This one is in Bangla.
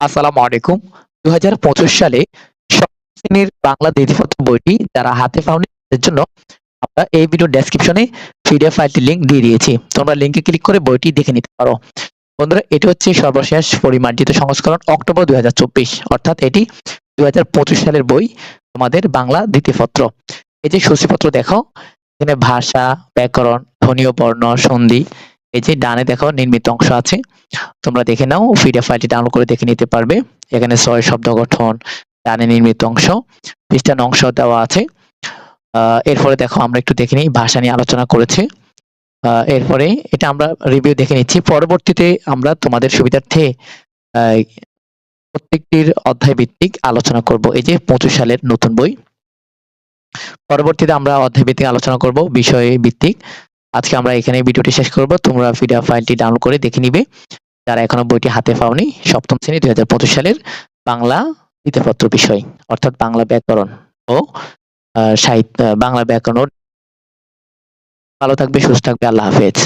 আসসালামু আলাইকুম। দু সালে সপ্তম বাংলা দ্বিতীয়পত্র বইটি যারা হাতে পাওনি। তাদের জন্য আমরা এই ভিডিও ডেসক্রিপশনে পিডিএফ ফাইলটি লিংক দিয়ে দিয়েছি। তোমরা লিংকে ক্লিক করে বইটি দেখে নিতে পারো। বন্ধুরা, এটি হচ্ছে সর্বশেষ পরিমার্জিত সংস্করণ অক্টোবর দুই হাজার চব্বিশ। অর্থাৎ এটি দুই হাজার পঁচিশ সালের বই, তোমাদের বাংলা দ্বিতীয়পত্র। এই যে সূচিপত্র দেখো, এখানে ভাষা, ব্যাকরণ ধ্বনীয় বর্ণ, সন্ধি এই যে ডানে দেখো নির্মিত অংশ আছে, তোমরা দেখে নাও পিডিএফ ফাইলটি ডাউনলোড করে দেখে নিতে পারবে। এখানে ছয় শব্দ গঠন, ডানে নির্মিত অংশ পৃষ্ঠান অংশ দেওয়া আছে। এরপরে দেখো আমরা একটু দেখে নিই, ভাষা নিয়ে আলোচনা করেছে। এরপরে এটা আমরা রিভিউ দেখে নিচ্ছি। পরবর্তীতে আমরা তোমাদের সুবিধার্থে প্রত্যেকটির অধ্যায় ভিত্তিক আলোচনা করব। এই যে পঁচিশ সালের নতুন বই। পরবর্তীতে আমরা অধ্যায় ভিত্তিক আলোচনা করব, বিষয় ভিত্তিক। আজকে আমরা এখানে ভিডিওটি শেষ করব। তোমরা পিডিএফ ফাইলটি ডাউনলোড করে দেখে নিবে। যারা এখনও বইটি হাতে পাওনি, সপ্তম শ্রেণি দুই হাজার পঁচিশ সালের বাংলা দ্বিতীয়পত্র বিষয়, অর্থাৎ বাংলা ব্যাকরণ ও সাহিত্য, বাংলা ব্যাকরণ ভালো থাকবে, সুস্থ থাকবে, আল্লাহ হাফেজ।